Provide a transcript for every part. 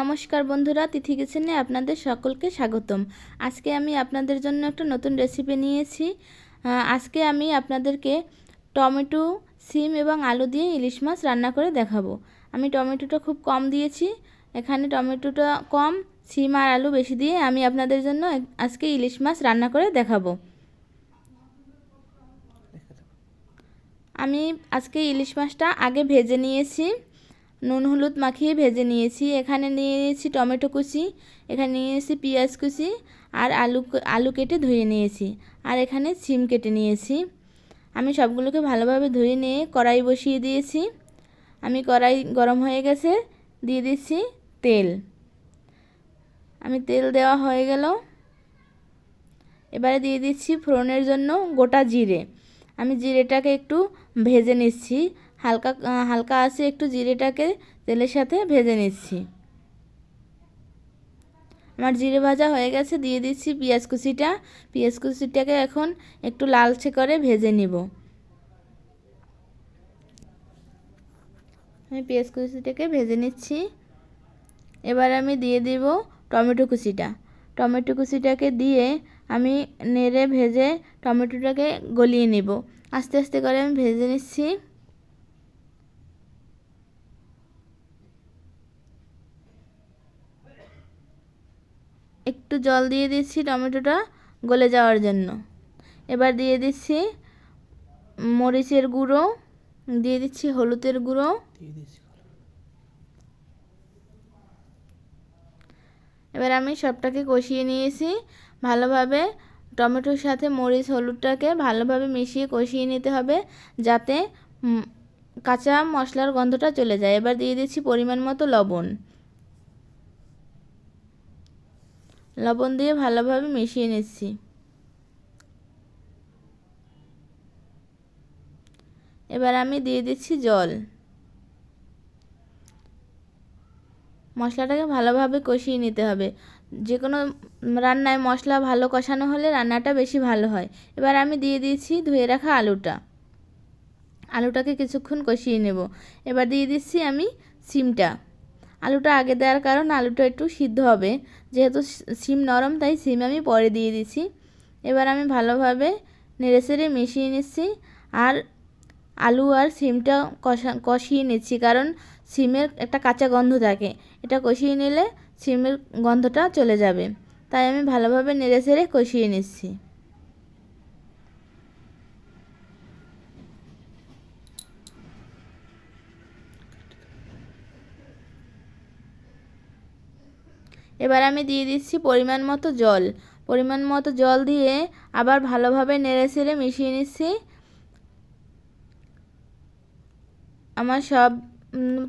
নমস্কার বন্ধুরা, তিথি কিচেনে আপনাদের সকলকে স্বাগতম। আজকে আমি আপনাদের জন্য একটা নতুন রেসিপি নিয়েছি। আজকে আমি আপনাদেরকে টমেটো, সিম এবং আলু দিয়ে ইলিশ মাছ রান্না করে দেখাবো। আমি টমেটোটা খুব কম দিয়েছি, এখানে টমেটোটা কম, সিম আর আলু বেশি দিয়ে আমি আপনাদের জন্য আজকে ইলিশ মাছ রান্না করে দেখাবো। আমি আজকে ইলিশ মাছটা আগে ভেজে নিয়েছি। নুন হলুদ মাখিয়ে ভেজে নিয়েছি। এখানে নিয়ে নিয়েছি টমেটো কুচি, এখানে নিয়ে নিয়েছি পেঁয়াজ কুচি আর আলু আলু কেটে ধুয়ে নিয়েছি। আর এখানে সিম কেটে নিয়েছি। আমি সবগুলোকে ভালোভাবে ধুয়ে নিয়ে কড়াই বসিয়ে দিয়েছি। আমি কড়াই গরম হয়ে গেছে, দিয়ে দিচ্ছি তেল। আমি তেল দেওয়া হয়ে গেল। এবারে দিয়ে দিচ্ছি ফোড়নের জন্য গোটা জিরে। আমি জিরেটাকে একটু ভেজে নিচ্ছি। হালকা হালকা আছে একটু জিরেটাকে তেলের সাথে ভেজে নিচ্ছি। আমার জিরে ভাজা হয়ে গেছে, দিয়ে দিচ্ছি পেঁয়াজ কুচিটা। পেঁয়াজ কুচিটাকে এখন একটু লালচে করে ভেজে নিব। আমি পেঁয়াজ কুচিটাকে ভেজে নিচ্ছি। এবার আমি দিয়ে দিব টমেটো কুচিটা। টমেটো কুচিটাকে দিয়ে আমি নেড়ে ভেজে টমেটোটাকে গলিয়ে নেব। আস্তে আস্তে করে আমি ভেজে নিচ্ছি। একটু জল দিয়ে দিচ্ছি টমেটোটা গলে যাওয়ার জন্য। এবার দিয়ে দিচ্ছি মরিচের গুঁড়ো দিয়ে দিচ্ছি হলুদের গুঁড়ো। এবার আমি সবটাকে কষিয়ে নিয়েছি। ভালোভাবে টমেটোর সাথে মরিচ হলুদটাকে ভালোভাবে মিশিয়ে কষিয়ে নিতে হবে যাতে কাঁচা মশলার গন্ধটা চলে যায়। এবার দিয়ে দিচ্ছি পরিমাণ মতো লবণ। লবণ দিয়ে ভালোভাবে মিশিয়ে নিচ্ছি। এবার আমি দিয়ে দিচ্ছি জল। মশলাটাকে ভালোভাবে কষিয়ে নিতে হবে। যে কোনো রান্নায় মশলা ভালো কষানো হলে রান্নাটা বেশি ভালো হয়। এবার আমি দিয়ে দিয়েছি ধুয়ে রাখা আলুটা। আলুটাকে কিছুক্ষণ কষিয়ে নেব। এবার দিয়ে দিচ্ছি আমি সিমটা। আলুটা আগে দেওয়ার কারণ আলুটা একটু সিদ্ধ হবে। যেহেতু সিম নরম, তাই সিম আমি পরে দিয়ে দিচ্ছি এবার আমি ভালোভাবে নেড়ে সেড়ে মিশিয়ে নিচ্ছি আর আলু আর সিমটা কষা, কষিয়ে নিচ্ছি কারণ সিমের একটা কাঁচা গন্ধ থাকে। এটা কষিয়ে নিলে সিমের গন্ধটা চলে যাবে। তাই আমি ভালোভাবে নেড়ে সেড়ে কষিয়ে নিচ্ছি। এবার আমি দিয়ে দিচ্ছি পরিমাণ মতো জল। পরিমাণ মতো জল দিয়ে আবার ভালোভাবে নেড়ে ছেড়ে মিশিয়ে নিচ্ছি। আমার সব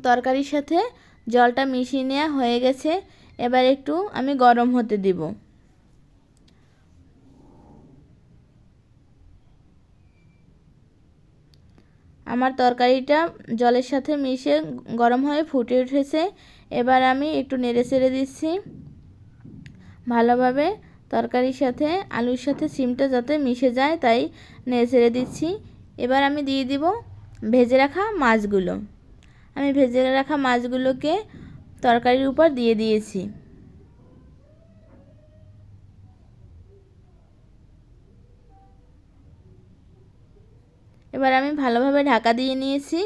তরকারির সাথে জলটা মিশিয়ে নেওয়া হয়ে গেছে। এবার একটু আমি গরম হতে দিব। আমার তরকারিটা জলের সাথে মিশে গরম হয়ে ফুটে উঠেছে। এবার আমি একটু নেড়ে ছেড়ে দিচ্ছি। ভালোভাবে তরকারির সাথে আলুর সাথে সিমটা যাতে মিশে যায়, তাই নেড়ে ছেড়ে দিচ্ছি। এবার আমি দিয়ে দিব ভেজে রাখা মাছগুলো। আমি ভেজে রাখা মাছগুলোকে তরকারির উপর দিয়ে দিয়েছি। এবার আমি ভালোভাবে ঢাকা দিয়ে নিয়েছি।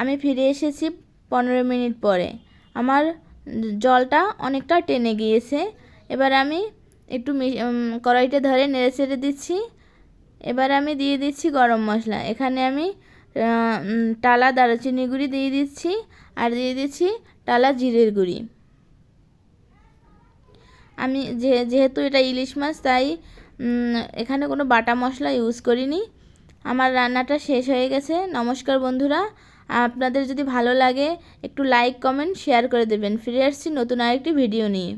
আমি ফিরে এসেছি পনেরো মিনিট পরে। আমার জলটা অনেকটা টেনে গিয়েছে। এবার আমি একটু কড়াইটা ধরে নেড়ে ছেড়ে দিচ্ছি। এবার আমি দিয়ে দিচ্ছি গরম মশলা। এখানে আমি টালা দারুচিনি গুঁড়ি দিয়ে দিচ্ছি আর দিয়ে দিচ্ছি টালা জিরের গুঁড়ি। আমি যেহেতু এটা ইলিশ মাছ, তাই এখানে কোনো বাটা মশলা ইউজ করিনি। আমার রান্নাটা শেষ হয়ে গেছে। নমস্কার বন্ধুরা। আপনাদের যদি ভালো লাগে, একটু লাইক কমেন্ট শেয়ার করে দেবেন। ফিরে আসছি নতুন আরেকটি ভিডিও নিয়ে।